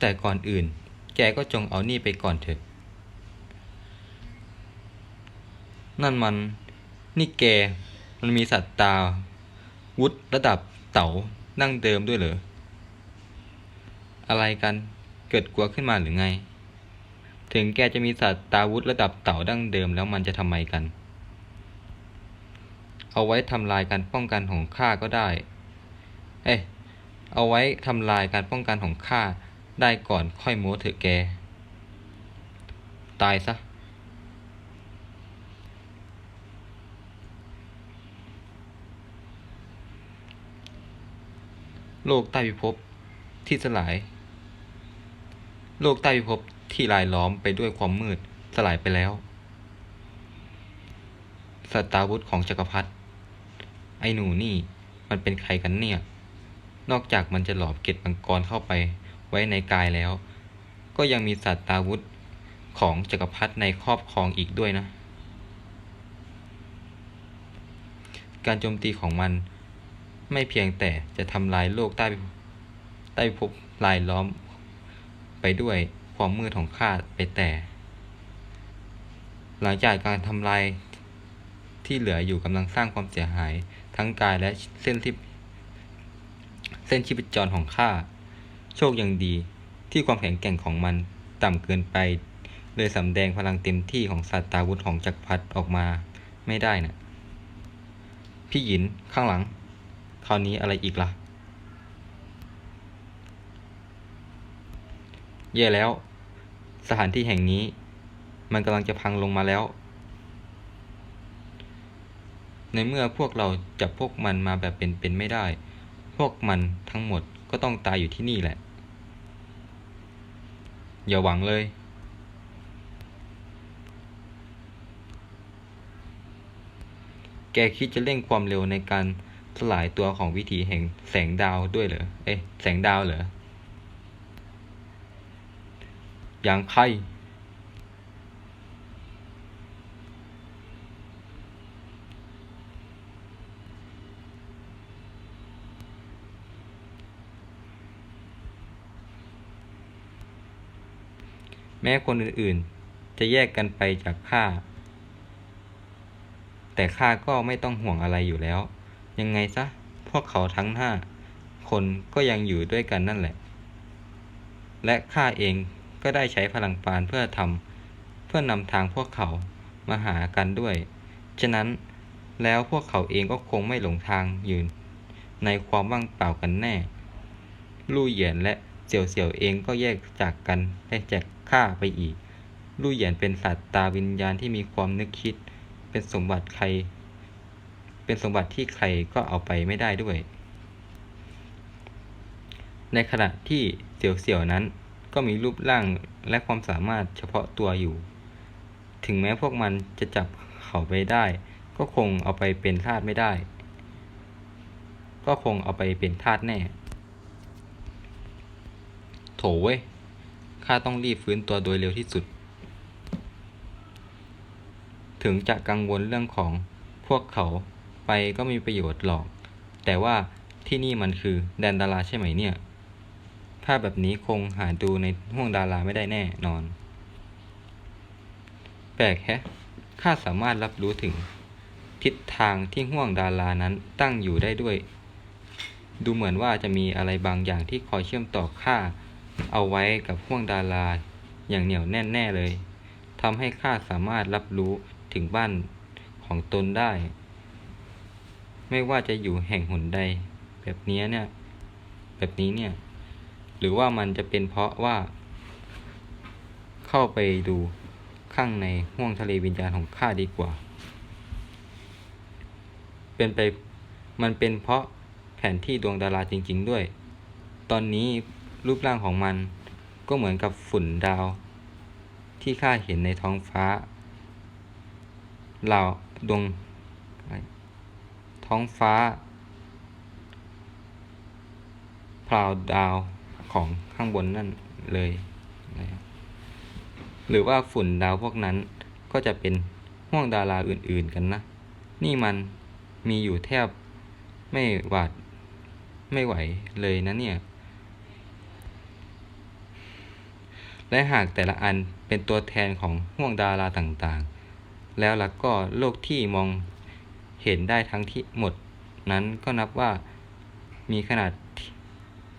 แต่ก่อนอื่น แกก็จงเอานี่ไปก่อนเถอะ นั่นมัน นี่แก มันมีสัตว์ตา วุธระดับเต๋านั่งเดิมด้วยเหรอ อะไรกัน เกิดกลัวขึ้นมาหรือไง ถึงแกจะมีสัตว์ตาวุธระดับเต่าดั้งเดิมแล้วมันจะทำไมกัน เอาไว้ทำลายการป้องกันของข้าก็ได้ เอ้ยเอาไว้ทำลายการป้องกันของข้า ได้ก่อนค่อยโม้เถอะแก ตายซะ โลกใต้พิภพที่สลาย โลกใต้พิภพที่ลายล้อมไปด้วยความมืดสลายไปแล้วสตาร์วุธของจักรพรรดิไอ้หนูนี่มันเป็นใครกันเนี่ย นอกจากมันจะหลอมเกล็ดมังกรเข้าไป ไว้ในกายแล้ว ก็ยังมีสัตตาวุธของจักรพรรดิในครอบครองอีกด้วยนะ การโจมตีของมันไม่เพียงแต่จะทำลายโลกใต้ใต้ภพลายล้อมไปด้วยความมืดของข้าไปแต่ หลังจากการทำลายที่เหลืออยู่กำลังสร้างความเสียหายทั้งกายและเส้นที่เส้นชีพจรของข้า โชคยังดี ที่ความแข็งแกร่งของมันต่ำเกินไป เลยสำแดงพลังเต็มที่ของสัตว์ตาวุธของจักรพรรดิออกมาไม่ได้นะ่ะ พี่หยินข้างหลัง คราวนี้อะไรอีกละ่ะ แย่แล้ว สถานที่แห่งนี้ มันกำลังจะพังลงมาแล้ว ในเมื่อพวกเราจับพวกมันมาแบบเป็นๆไม่ได้ พวกมันทั้งหมด ก็ต้องตายอยู่ที่นี่แหละ อย่าหวังเลย แกคิดจะเร่งความเร็วในการสลายตัวของวิถีแห่งแสงดาวด้วยเหรอ เอ๊ะ แสงดาวเหรอ อย่างใคร แม้คนอื่นๆ จะแยกกันไปจากข้า แต่ข้าก็ไม่ต้องห่วงอะไรอยู่แล้ว ยังไงซะ พวกเขาทั้งห้าคนก็ยังอยู่ด้วยกันนั่นแหละ และข้าเองก็ได้ใช้พลังปานเพื่อทำเพื่อนำทางพวกเขามาหากันด้วย ฉะนั้นแล้วพวกเขาเองก็คงไม่หลงทางยืน ในความว่างเปล่ากันแน่ ลู่เหยียนและเสี่ยวเสี่ยวเองก็แยกจากกันและแจก ข้าไปอีก ลู่เหยียนเป็นสัตว์ตาวิญญาณที่มีความนึกคิด เป็นสมบัติใคร เป็นสมบัติที่ใครก็เอาไปไม่ได้ด้วย ในขณะที่เสี่ยวเสี่ยวนั้นก็มีรูปร่างและความสามารถเฉพาะตัวอยู่ ถึงแม้พวกมันจะจับเขาไปได้ ก็คงเอาไปเป็นทาสไม่ได้ ก็คงเอาไปเป็นทาสแน่ โถเว้ย ข้าต้องรีบฟื้นตัวโดยเร็วที่สุด ถึงจะกังวลเรื่องของพวกเขาไปก็มีประโยชน์หรอก แต่ว่าที่นี่มันคือแดนดาราใช่ไหมเนี่ย ภาพแบบนี้คงหาดูในห้วงดาราไม่ได้แน่นอน แปลกแฮะ ข้าสามารถรับรู้ถึง ทิศทางที่ห้วงดารานั้นตั้งอยู่ได้ด้วย ดูเหมือนว่าจะมีอะไรบางอย่างที่คอยเชื่อมต่อข้า เอาไว้กับห้วงดาราอย่างเหนียวแน่นแน่เลยทำให้ข้าสามารถรับรู้ถึงบ้านของตนได้ ไม่ว่าจะอยู่แห่งหนใด แบบนี้เนี่ย แบบนี้เนี่ย หรือว่ามันจะเป็นเพราะว่า เข้าไปดูข้างในห้วงทะเลวิญญาณของข้าดีกว่า เป็นไป มันเป็นเพราะแผนที่ดวงดาราจริง ๆ ด้วย ตอนนี้ รูปร่างของมัน ก็เหมือนกับฝุ่นดาว ที่ข้าเห็นในท้องฟ้า เหล่าดวงท้องฟ้าพราวดาวของข้างบนนั่นเลย หรือว่าฝุ่นดาวพวกนั้นก็จะเป็นห้วงดาราอื่นๆกันนะ นี่มันมีอยู่แทบไม่หวาดไม่ไหวเลยนะเนี่ย และหากแต่ละอันเป็นตัวแทนของห่วงดาราต่างๆ แล้วล่ะก็โลกที่มองเห็นได้ทั้งที่หมด นั้นก็นับว่ามีขนาดที่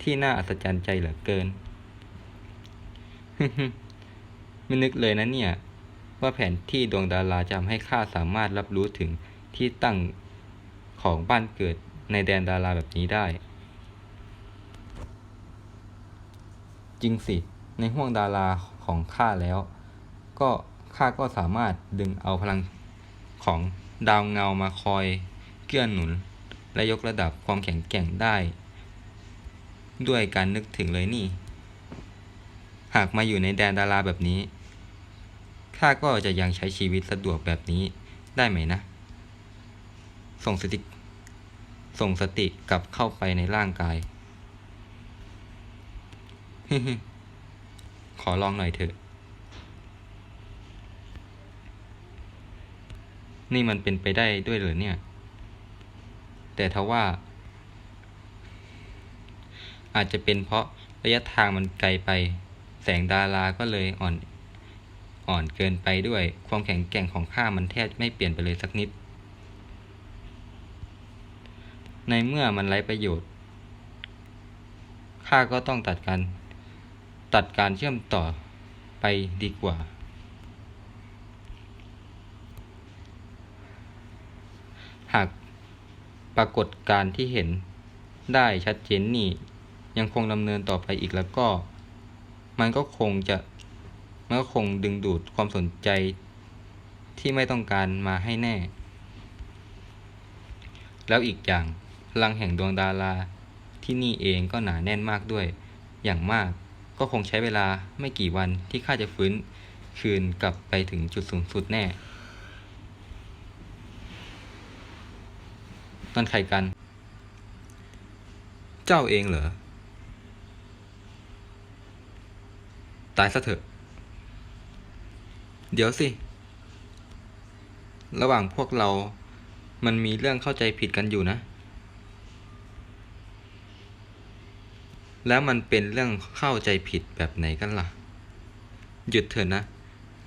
ที่น่าอัศจรรย์ใจเหลือเกิน ไม่นึกเลยนะเนี่ย ว่าแผนที่ดวงดาราจะทำให้ข้าสามารถรับรู้ถึงที่ตั้งของบ้านเกิดในแดนดาราแบบนี้ได้ จริงสิ ในห่วงดาราของข้าแล้ว ก็ข้าก็สามารถดึงเอาพลังของดาวเงามาคอยเกื้อหนุน และยกระดับความแข็งแกร่งได้ ด้วยการนึกถึงเลยนี่ หากมาอยู่ในแดนดาราแบบนี้ข้าก็จะยังใช้ชีวิตสะดวกแบบนี้ได้ไหมนะ ส่งสติส่งสติกลับเข้าไปในร่างกาย ขอลองหน่อยเถอะ นี่มันเป็นไปได้ด้วยหรือเนี่ย แต่ทว่า อาจจะเป็นเพราะระยะทางมันไกลไป แสงดาราก็เลยอ่อนอ่อนเกินไปด้วย ความแข็งแกร่งของข้ามันแทบไม่เปลี่ยนไปเลยสักนิด ในเมื่อมันไร้ประโยชน์ข้าก็ต้องตัดการ ตัดการเชื่อมต่อไปดีกว่า หากปรากฏการที่เห็นได้ชัดเจนนี่ยังคงดำเนินต่อไปอีกแล้วก็ มันก็คงจะมันก็คงดึงดูดความสนใจที่ไม่ต้องการมาให้แน่ แล้วอีกอย่างพลังแห่งดวงดาราที่นี่เองก็หนาแน่นมากด้วยอย่างมาก ก็คงใช้เวลาไม่กี่วันที่ข้าจะฟื้นคืนกลับไปถึงจุดสูงสุดแน่นั่นใครกัน เจ้าเองเหรอ ตายซะเถอะ เดี๋ยวสิ ระหว่างพวกเรา มันมีเรื่องเข้าใจผิดกันอยู่นะ แล้วมันเป็นเรื่องเข้าใจผิดแบบไหนกันล่ะ หยุดเถอะนะ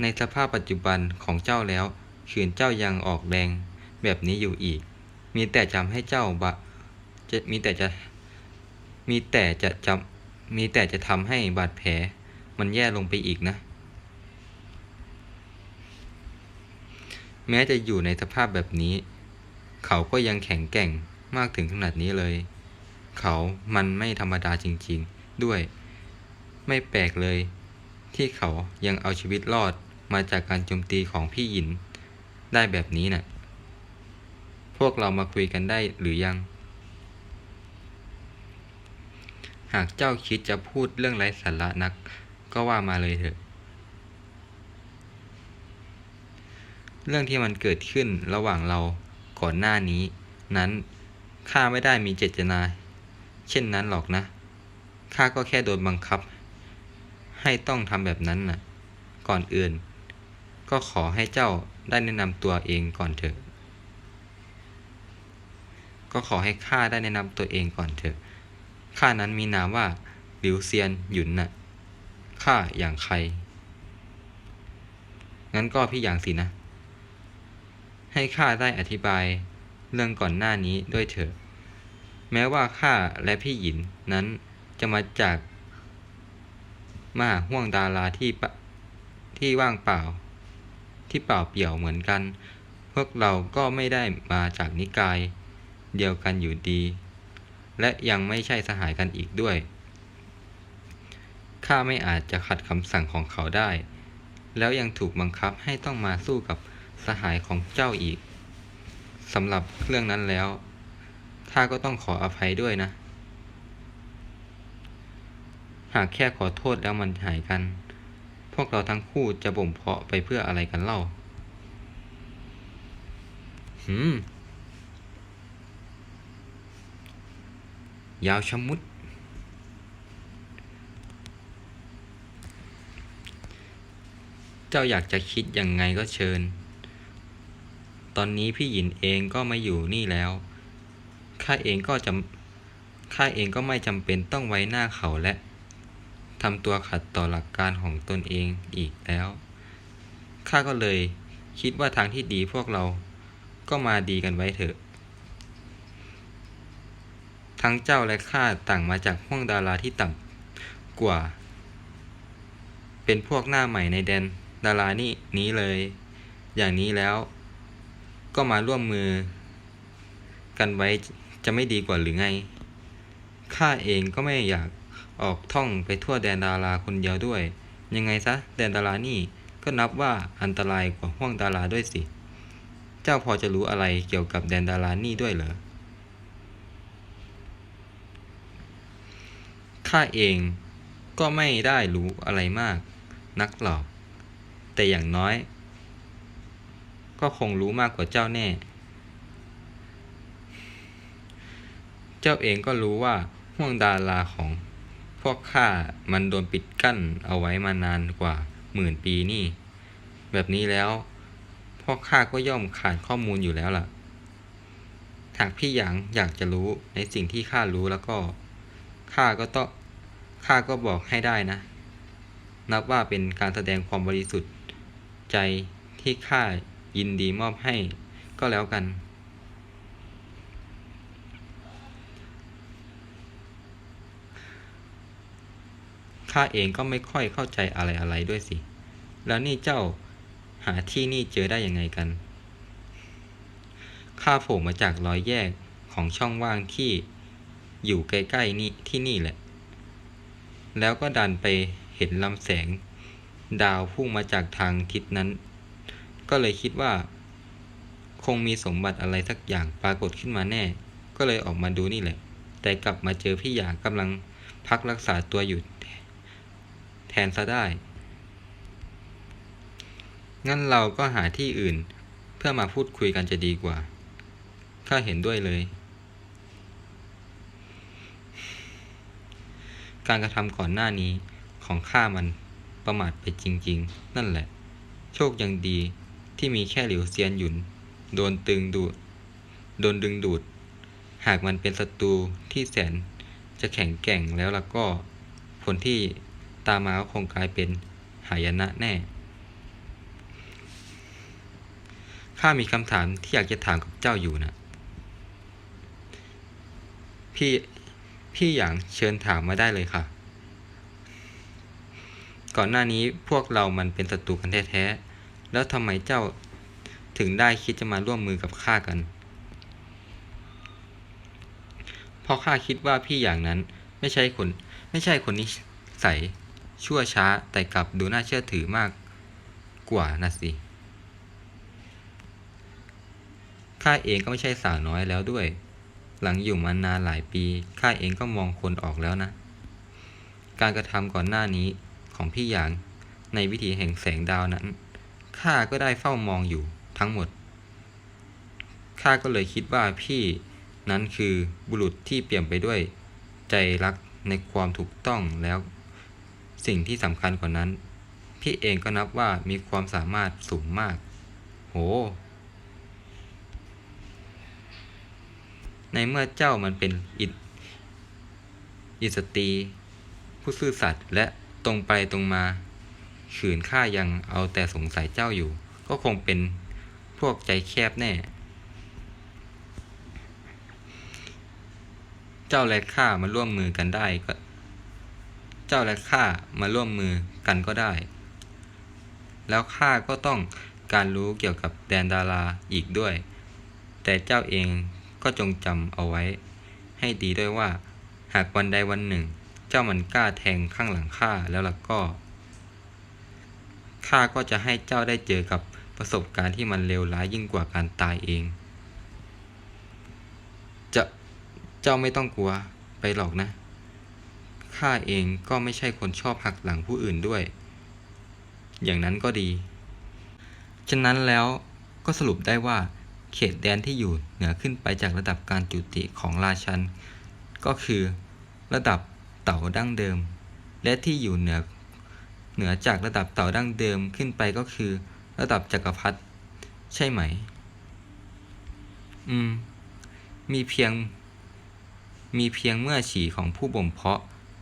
ในสภาพปัจจุบันของเจ้าแล้วขืนเจ้ายังออกแรงแบบนี้อยู่อีก มีแต่จำให้เจ้าบะจะมีแต่จะมีแต่จะจำมีแต่จะทำให้บาดแผล มันแย่ลงไปอีกนะ แม้จะอยู่ในสภาพแบบนี้ เขาก็ยังแข็งแกร่งมากถึงขนาดนี้เลย เขามันไม่ธรรมดาจริงๆ ด้วย ไม่แปลกเลย ที่เขายังเอาชีวิตรอดมาจากการโจมตีของพี่หยิน ได้แบบนี้น่ะ พวกเรามาคุยกันได้หรือยัง หากเจ้าคิดจะพูดเรื่องไร้สาระนัก ก็ว่ามาเลยเถอะ เรื่องที่มันเกิดขึ้นระหว่างเราก่อนหน้านี้ นั้นข้าไม่ได้มีเจตนา เช่นนั้นหรอกนะ ข้าก็แค่โดนบังคับ ให้ต้องทำแบบนั้นน่ะ ก่อนอื่น ก็ขอให้เจ้าได้แนะนำตัวเองก่อนเถอะ ก็ขอให้ข้าได้แนะนำตัวเองก่อนเถอะ ข้านั้นมีนามว่าหลิวเซียนหยุนน่ะ ข้าอย่างใคร งั้นก็พี่อย่างสินะ ให้ข้าได้อธิบายเรื่องก่อนหน้านี้ด้วยเถอะ แม้ว่าข้าและพี่หยินนั้นจะมาจากมาห่วงดาราที่ที่ว่างเปล่า ที่เปล่าเปลี่ยวเหมือนกัน พวกเราก็ไม่ได้มาจากนิกาย เดียวกันอยู่ดี และยังไม่ใช่สหายกันอีกด้วยข้าไม่อาจจะขัดคำสั่งของเขาได้ แล้วยังถูกบังคับให้ต้องมาสู้กับสหายของเจ้าอีกสำหรับเรื่องนั้นแล้ว ข้าก็ต้องขออภัยด้วยนะ หากแค่ขอโทษแล้วมันหายกัน พวกเราทั้งคู่จะบ่มเพาะไปเพื่ออะไรกันเล่า หืม ยาวชมุด เจ้าอยากจะคิดยังไงก็เชิญ ตอนนี้พี่หยินเองก็ไมาอยู่นี่แล้ว ข้าเองก็จำข้าเองก็ไม่จำเป็นต้องไว้หน้าเขาและทำตัวขัดต่อหลักการของตนเองอีกแล้ว ข้าก็เลยคิดว่าทางที่ดีพวกเราก็มาดีกันไว้เถอะ ทั้งเจ้าและข้าต่างมาจากห้วงดาราที่ต่ำกว่า เป็นพวกหน้าใหม่ในแดนดารานี่นี้เลย อย่างนี้แล้ว ก็มาร่วมมือกันไว้ จะไม่ดีกว่าหรือไง ข้าเองก็ไม่อยากออกท่องไปทั่วแดนดาราคนเดียวด้วย ยังไงซะแดนดารานี่ก็นับว่าอันตรายกว่าห้วงดาราด้วยสิ เจ้าพอจะรู้อะไรเกี่ยวกับแดนดารานี่ด้วยเหรอ ข้าเองก็ไม่ได้รู้อะไรมาก นักหรอก แต่อย่างน้อย ก็คงรู้มากกว่าเจ้าแน่ เจ้าเองก็รู้ว่าห่วงดาราของพวกข้ามันโดนปิดกั้นเอาไว้มานานกว่าหมื่นปีนี่ แบบนี้แล้ว พวกข้าก็ย่อมขาดข้อมูลอยู่แล้วล่ะ หากพี่หยางอยากจะรู้ในสิ่งที่ข้ารู้แล้วก็ข้าก็ต้องข้าก็บอกให้ได้นะ นับว่าเป็นการแสดงความบริสุทธิ์ใจที่ข้ายินดีมอบให้ก็แล้วกัน ข้าเองก็ไม่ค่อยเข้าใจอะไรอะไรด้วยสิ แล้วนี่เจ้าหาที่นี่เจอได้ยังไงกัน ข้าโผล่มาจากรอยแยกของช่องว่างที่อยู่ใกล้ๆนี่ที่นี่แหละ แล้วก็ดันไปเห็นลำแสง ดาวพุ่งมาจากทางทิศนั้น ก็เลยคิดว่า คงมีสมบัติอะไรสักอย่างปรากฏขึ้นมาแน่ ก็เลยออกมาดูนี่แหละ แต่กลับมาเจอพี่หยางกำลังพักรักษาตัวอยู่ ทนซะได้ งั้นเราก็หาที่อื่นเพื่อมาพูดคุยกันจะดีกว่า ข้าเห็นด้วยเลย การกระทำก่อนหน้านี้ของข้ามันประมาทไปจริง ๆ นั่นแหละ โชคยังดีที่มีแค่หลิวเซียนหยุน โดนตึงดูด โดนดึงดูด หากมันเป็นศัตรูที่แสนจะแข็งแกร่งแล้วล่ะก็ผลที่ ตามมาก็คงกลายเป็นหายนะแน่ ข้ามีคำถามที่อยากจะถามกับเจ้าอยู่นะ พี่ พี่อย่างเชิญถามมาได้เลยค่ะ ก่อนหน้านี้พวกเรามันเป็นศัตรูกันแท้ๆ แล้วทำไมเจ้าถึงได้คิดจะมาร่วมมือกับข้ากันเพราะข้าคิดว่าพี่อย่างนั้นไม่ใช่คน ไม่ใช่คนนิสัย ชั่วช้าแต่กลับดูน่าเชื่อถือมากกว่านะสิข้าเองก็ไม่ใช่สาวน้อยแล้วด้วย หลังอยู่มานานหลายปีข้าเองก็มองคนออกแล้วนะ การกระทำก่อนหน้านี้ของพี่หยางในวิถีแห่งแสงดาวนั้นข้าก็ได้เฝ้ามองอยู่ทั้งหมดข้าก็เลยคิดว่าพี่นั้นคือบุรุษที่เปี่ยมไปด้วยใจรักในความถูกต้องแล้ว สิ่งที่สำคัญกว่านั้น พี่เองก็นับว่ามีความสามารถสูงมาก โห ในเมื่อเจ้ามันเป็นอิอิสตี ผู้ซื่อสัตย์และตรงไปตรงมา ขืนข้ายังเอาแต่สงสัยเจ้าอยู่ ก็คงเป็นพวกใจแคบแน่ เจ้าและข้ามาร่วมมือกันได้ก็ เจ้าและข้ามาร่วมมือกันก็ได้ แล้วข้าก็ต้องการรู้เกี่ยวกับแดนดาราอีกด้วย แต่เจ้าเองก็จงจำเอาไว้ ให้ดีด้วยว่า หากวันใดวันหนึ่ง เจ้ามันกล้าแทงข้างหลังข้าแล้วล่ะก็ข้าก็จะให้เจ้าได้เจอกับประสบการณ์ที่มันเลวร้ายยิ่งกว่าการตายเอง จะเจ้าไม่ต้องกลัวไปหรอกนะ ข้าเองก็ไม่ใช่คนชอบหักหลังผู้อื่นด้วย อย่างนั้นก็ดี ฉะนั้นแล้วก็สรุปได้ว่า เขตแดนที่อยู่เหนือขึ้นไปจากระดับการจุติของราชัน ก็คือ ระดับเต่าดั้งเดิม และที่อยู่เหนือเหนือจากระดับเต่าดั้งเดิมขึ้นไปก็คือ ระดับจักรพรรดิใช่ไหม อืม มีเพียง มีเพียงเมื่อฉี่ของผู้บ่มเพาะ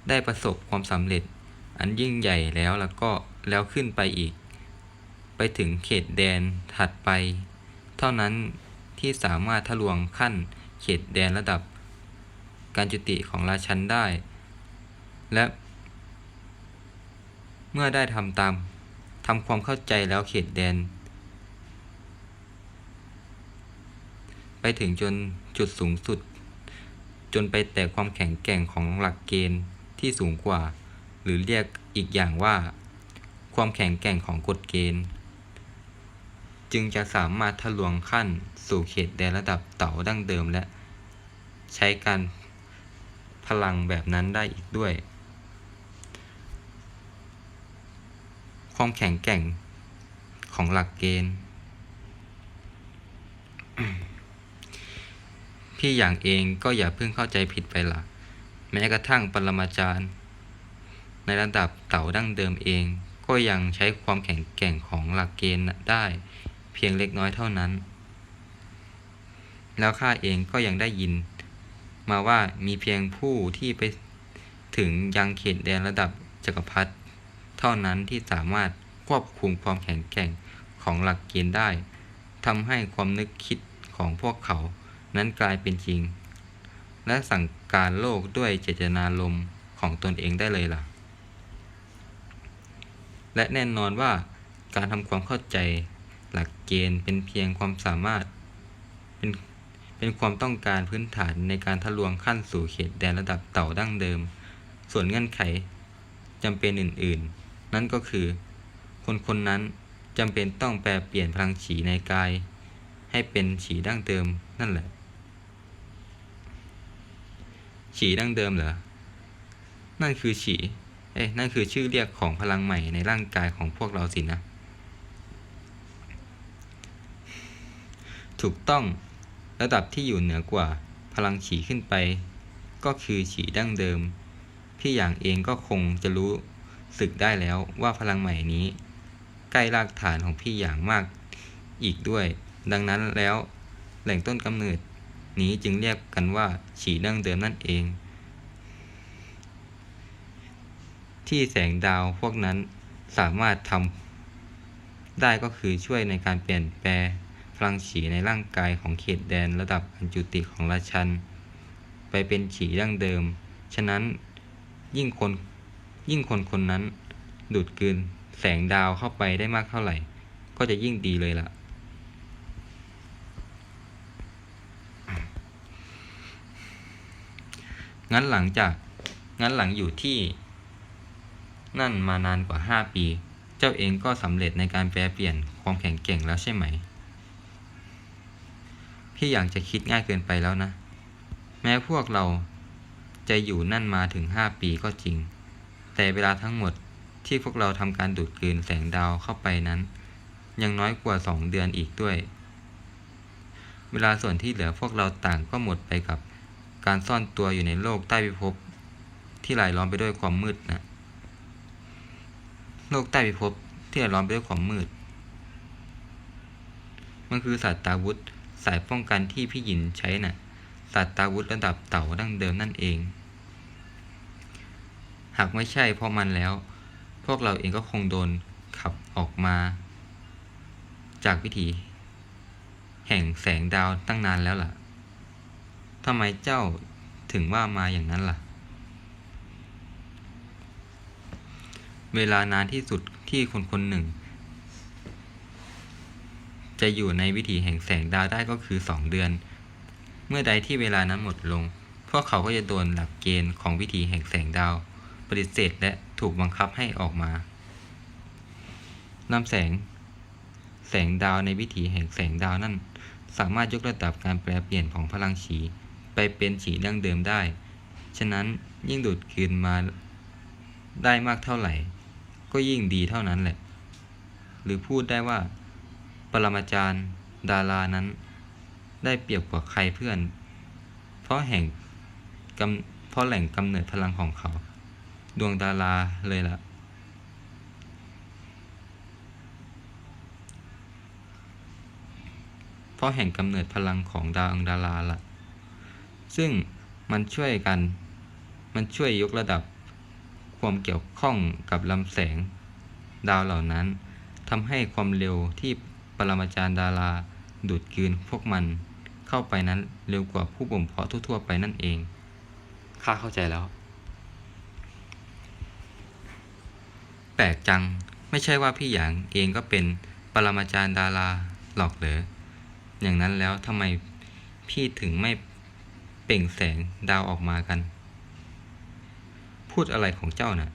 ได้ประสบความสำเร็จ อันยิ่งใหญ่แล้วแล้วก็แล้วขึ้นไปอีก ไปถึงเขตแดนถัดไป เท่านั้นที่สามารถทะลวงขั้นเขตแดนระดับ การจุติของราชันได้ และ เมื่อได้ทำตามทำความเข้าใจแล้วเขตแดน ไปถึงจนจุดสูงสุด จนไปแตะความแข็งแกร่งของหลักเกณฑ์ ที่สูงกว่า หรือเรียกอีกอย่างว่า ความแข็งแกร่งของกฎเกณฑ์ จึงจะสามารถทะลวงขั้นสู่เขตแดนระดับเต่าดั้งเดิมและ ใช้การพลังแบบนั้นได้อีกด้วย ความแข็งแกร่งของหลักเกณฑ์ พี่อย่างเองก็อย่าเพิ่งเข้าใจผิดไปละ แม้กระทั่งปรมาจารย์ ในระดับเต่าดั้งเดิมเอง ก็ยังใช้ความแข็งแกร่งของหลักเกณฑ์ได้เพียงเล็กน้อยเท่านั้น แล้วข้าเองก็ยังได้ยิน มาว่ามีเพียงผู้ที่ไปถึงยังเขตแดนระดับจักรพรรดิเท่านั้นที่สามารถควบคุมความแข็งแกร่งของหลักเกณฑ์ได้ทำให้ความนึกคิดของพวกเขานั้นกลายเป็นจริง และสั่งการโลกด้วยเจตนารมณ์ของตนเองได้เลยล่ะ และแน่นอนว่าการทำความเข้าใจหลักเกณฑ์เป็นเพียงความสามารถ เป็นเป็นความต้องการพื้นฐานในการทะลวงขั้นสู่เขตแดนระดับเต่าดั้งเดิม ส่วนเงื่อนไขจำเป็นอื่น ๆ นั่นก็คือ คนคนนั้นจำเป็นต้องแปลเปลี่ยนพลังฉีในกาย ให้เป็นฉีดั้งเดิมนั่นแหละ ฉีดั้งเดิมเหรอ นั่นคือฉี เอ้ยนั่นคือชื่อเรียกของพลังใหม่ในร่างกายของพวกเราสินะ ถูกต้องระดับที่อยู่เหนือกว่าพลังฉีขึ้นไป ก็คือฉีดั้งเดิม พี่อย่างเองก็คงจะรู้สึกได้แล้วว่าพลังใหม่นี้ ใกล้รากฐานของพี่อย่างมากอีกด้วย ดังนั้นแล้วแหล่งต้นกำเนิด นี้จึงเรียกกันว่า ฉี่ดั้งเดิมนั่นเอง ที่แสงดาวพวกนั้นสามารถทำได้ก็คือช่วยในการเปลี่ยนแปลงพลังฉีในร่างกายของเขตแดนระดับอันจุติของราชัน ไปเป็นฉีดั้งเดิม ฉะนั้นยิ่งคนยิ่งคนคนนั้นดูดกลืนแสงดาวเข้าไปได้มากเท่าไหร่ ก็จะยิ่งดีเลยล่ะ งั้นหลังจากงั้นหลังอยู่ที่ นั่นมานานกว่าห้าปี เจ้าเองก็สำเร็จในการแปลเปลี่ยนความแข็งแกร่งแล้วใช่ไหม พี่อยากจะคิดง่ายเกินไปแล้วนะ แม้พวกเราจะอยู่นั่นมาถึงห้าปีก็จริง แต่เวลาทั้งหมดที่พวกเราทำการดูดกลืนแสงดาวเข้าไปนั้น ยังน้อยกว่าสองเดือนอีกด้วย เวลาส่วนที่เหลือพวกเราต่างก็หมดไปกับ การซ่อนตัวอยู่ในโลกใต้พิภพที่รายล้อมไปด้วยความมืดนะโลกใต้พิภพที่รายล้อมไปด้วยความมืด มันคือศาสตราวุธสายป้องกันที่พี่หยินใช้นะ่ะศาสตราวุธระดับเต่าดั้งเดิมนั่นเอง หากไม่ใช่เพราะมันแล้ว พวกเราเองก็คงโดนขับออกมา จากวิถี แห่งแสงดาวตั้งนานแล้วล่ะ ทำไมเจ้าถึงว่ามาอย่างนั้นล่ะ เวลานานที่สุดที่คนคนหนึ่ง จะอยู่ในวิถีแห่งแสงดาวได้ก็คือสองเดือน เมื่อใดที่เวลานั้นหมดลง พวกเขาก็จะโดนหลักเกณฑ์ของวิถีแห่งแสงดาว ปฏิเสธและถูกบังคับให้ออกมานำแสง แสงดาวในวิถีแห่งแสงดาวนั่น สามารถยกระดับการแปลเปลี่ยนของพลังฉี ไปเป็นฉีดั้งเดิมได้ ฉะนั้นยิ่งดูดคืนมาได้มากเท่าไหร่ ก็ยิ่งดีเท่านั้นแหละ หรือพูดได้ว่า ปรมาจารย์ ดารานั้น ได้เปรียบกว่าใครเพื่อน เพราะแห่งกำเพราะแหล่งกำเนิดพลังของเขา ดวงดาราเลยล่ะเพราะแห่งกำเนิดพลังของดาวอังดาราล่ะ ซึ่งมันช่วยกัน มันช่วยยกระดับความเกี่ยวข้องกับลำแสง ดาวเหล่านั้นทำให้ความเร็วที่ปรมาจารย์ดาราดูดกืนพวกมันเข้าไปนั้นเร็วกว่าผู้บ่มเพาะทั่วๆไปนั่นเอง ข้าเข้าใจแล้ว แปลกจัง ไม่ใช่ว่าพี่หยางเองก็เป็นปรมาจารย์ดาราหรอกเหรอ อย่างนั้นแล้วทำไมพี่ถึงไม่ เปล่งแสงดาวออกมากัน พูดอะไรของเจ้าน่ะ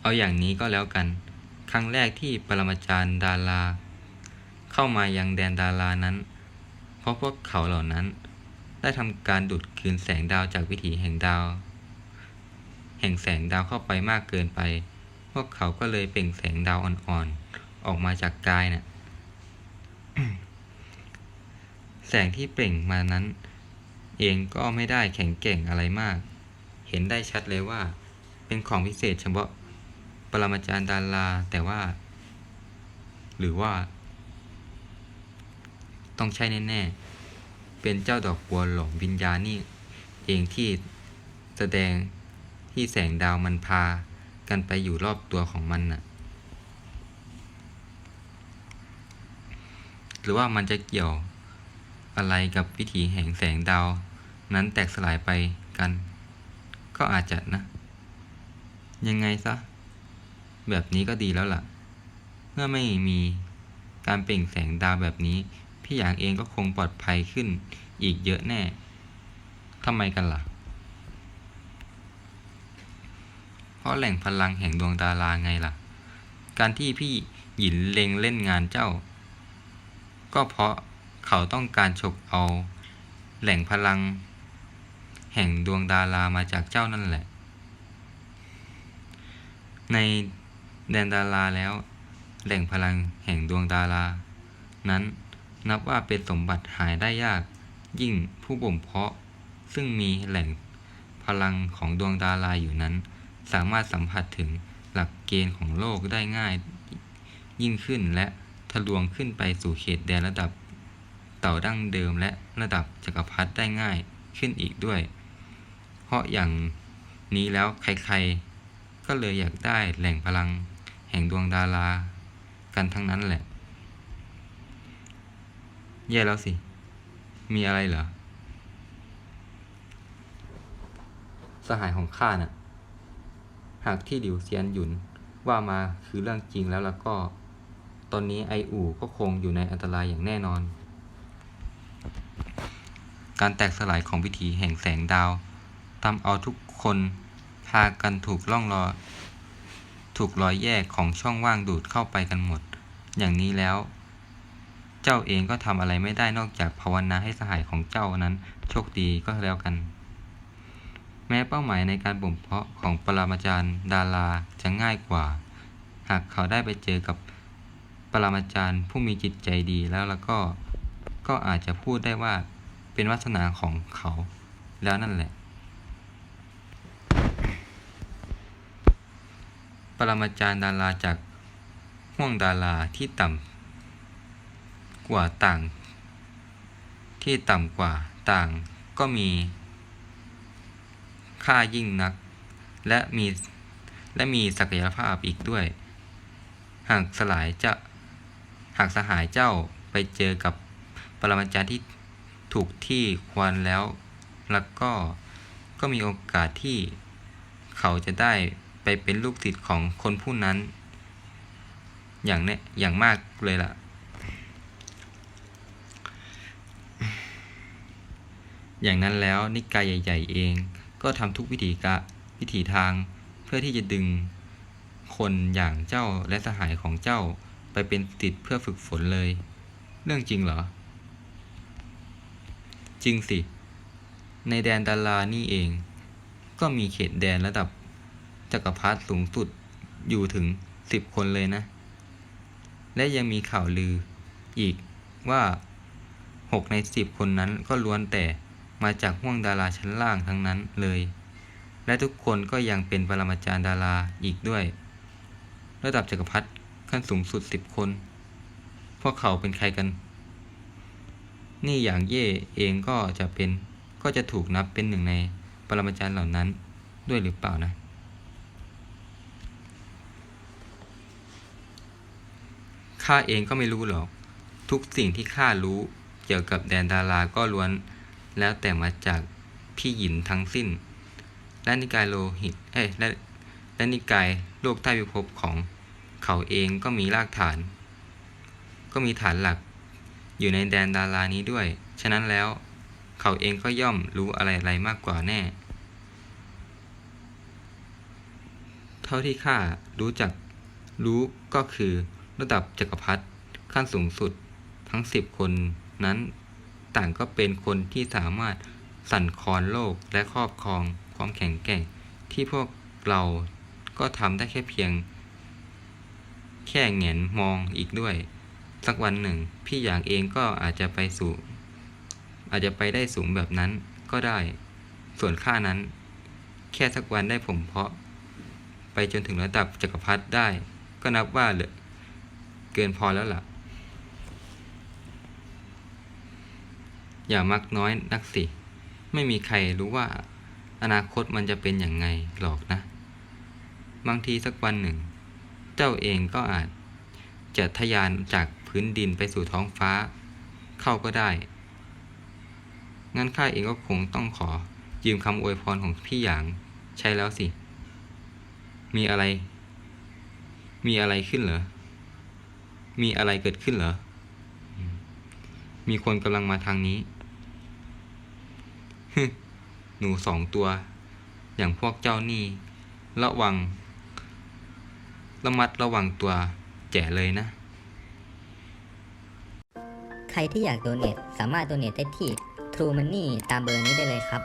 เอาอย่างนี้ก็แล้วกัน ครั้งแรกที่ปรมาจารย์ดารา เข้ามายังแดนดารานั้น เพราะพวกเขาเหล่านั้น ได้ทำการดูดคืนแสงดาวจากวิถีแห่งดาว แห่งแสงดาวเข้าไปมากเกินไป พวกเขาก็เลยเปล่งแสงดาวอ่อนๆออกมาจากกายน่ะแสงที่เปล่งมานั้น เองก็ไม่ได้แข็งแกร่งอะไรมาก เห็นได้ชัดเลยว่า เป็นของพิเศษเฉพาะปรมาจารย์ดาราแต่ว่า หรือว่า ต้องใช่แน่ๆ เป็นเจ้าดอกบัวหลงวิญญาณนี่ เองที่แสดงที่แสงดาวมันพา กันไปอยู่รอบตัวของมันน่ะหรือว่ามันจะเกี่ยวอะไรกับวิถีแห่งแสงดาว นั้นแตกสลายไปกัน ก็อาจจะนะ ยังไงซะ แบบนี้ก็ดีแล้วล่ะ เมื่อไม่มีการเปล่งแสงดาวแบบนี้ พี่หยางเองก็คงปลอดภัยขึ้นอีกเยอะแน่ทำไมกันล่ะ เพราะแหล่งพลังแห่งดวงดาราไงล่ะ การที่พี่หยินเลงเล่นงานเจ้า ก็เพราะเขาต้องการฉกเอา แหล่งพลัง แห่งดวงดารามาจากเจ้านั่นแหละ ในแดนดาราแล้ว แหล่งพลังแห่งดวงดารา นั้นนับว่าเป็นสมบัติหายได้ยาก ยิ่งผู้บ่มเพาะซึ่งมีแหล่งพลังของดวงดาราอยู่นั้น สามารถสัมผัสถึงหลักเกณฑ์ของโลกได้ง่ายยิ่งขึ้นและทะลวงขึ้นไปสู่เขตแดนระดับเต่าดั้งเดิมและระดับจักรพรรดิได้ง่ายขึ้นอีกด้วย เพราะอย่างนี้แล้วใครๆ ก็เลยอยากได้แหล่งพลังแห่งดวงดารา กันทั้งนั้นแหละ แย่แล้วสิ มีอะไรเหรอ สหายของข้าน่ะ หากที่หลิวเซียนหยุนว่ามาคือเรื่องจริงแล้วแล้วก็ ตอนนี้ไออู่ก็คงอยู่ในอันตรายอย่างแน่นอน การแตกสลายของวิถีแห่งแสงดาวทำเอาทุกคนพากันถูกล่องรอ ถูกรอยแยกของช่องว่างดูดเข้าไปกันหมด อย่างนี้แล้ว เจ้าเองก็ทำอะไรไม่ได้นอกจากภาวนาให้สหายของเจ้านั้นโชคดีก็แล้วกัน แม้เป้าหมายในการบ่มเพาะของปรมาจารย์ดาราจะง่ายกว่า หากเขาได้ไปเจอกับปรมาจารย์ผู้มีจิตใจดีแล้วแล้วก็ก็อาจจะพูดได้ว่าเป็นวาสนาของเขาแล้วนั่นแหละ ปรมาจารย์ดาราจากห่วงดาราที่ต่ำกว่าต่าง ที่ต่ำกว่าต่างก็มี ค่ายิ่งนัก และมีและมีศักยภาพอีกด้วย หากสลายจะหากสหายเจ้าไปเจอกับปรมาจารย์ที่ถูกที่ควรแล้ว แล้วก็ก็มีโอกาสที่เขาจะได้ไปเป็นลูกศิษย์ของคนผู้นั้น อย่างเนี้ยอย่างมากเลยล่ะ อย่างนั้นแล้วนิกายใหญ่ ๆ เอง ก็ทำทุกวิธีกะวิถีทางเพื่อที่จะดึงคนอย่างเจ้าและสหายของเจ้าไปเป็นติดเพื่อฝึกฝนเลย เรื่องจริงเหรอ จริงสิ ในแดนดารานี่เอง ก็มีเขตแดนระดับจักรพรรดิสูงสุดอยู่ถึงสิบคนเลยนะ และยังมีข่าวลืออีกว่าหกในสิบคนนั้นก็ล้วนแต่ มาจากห่วงดาราชั้นล่างทั้งนั้นเลย และทุกคนก็ยังเป็นปรมาจารย์ดาราอีกด้วย ระดับจักรพรรดิขั้นสูงสุดสิบคน พวกเขาเป็นใครกัน นี่อย่างเย่เองก็จะเป็นก็จะถูกนับเป็นหนึ่งในปรมาจารย์เหล่านั้นด้วยหรือเปล่านะข้าเองก็ไม่รู้หรอก ทุกสิ่งที่ข้ารู้เกี่ยวกับแดนดาราก็ล้วน แล้วแต่มาจากพี่หยินทั้งสิ้น และนิกายโลหิตเอ้ยและและนิกายโลกใต้พิภพของเขาเองก็มีรากฐาน ก็มีฐานหลัก อยู่ในแดนดารานี้ด้วย ฉะนั้นแล้วเขาเองก็ย่อมรู้อะไรๆมากกว่าแน่ เท่าที่ข้ารู้จักรู้ก็คือระดับจักรพรรดิขั้นสูงสุดทั้งสิบคนนั้น ต่างก็เป็นคนที่สามารถสั่นคลอนโลกและครอบครองความแข็งแกร่ง ที่พวกเราก็ทำได้แค่เพียง แค่แหงนมองอีกด้วย สักวันหนึ่ง พี่อย่างเองก็อาจจะไปสู่ อาจจะไปได้สูงแบบนั้นก็ได้ ส่วนข้านั้น แค่สักวันได้ผมเพาะ ไปจนถึงระดับจักรพรรดิได้ ก็นับว่าเหลือเกินพอแล้วล่ะ อย่ามักน้อยนักสิ ไม่มีใครรู้ว่า อนาคตมันจะเป็นอย่างไงหรอกนะ บางทีสักวันหนึ่ง เจ้าเองก็อาจ จะทะยานจากพื้นดินไปสู่ท้องฟ้า เข้าก็ได้ งั้นข้าเองก็คงต้องขอยืมคำอวยพรของพี่หยางใช้แล้วสิ มีอะไร มีอะไรขึ้นเหรอ มีอะไรเกิดขึ้นเหรอ มีคนกำลังมาทางนี้ ฮึหนูสองตัว อย่างพวกเจ้านี่ ระวัง ระมัดระวังตัวแจ๋เลยนะ ใครที่อยากโดเนทสามารถโดเนทได้ที่ True Money ตามเบอร์นี้ได้เลยครับ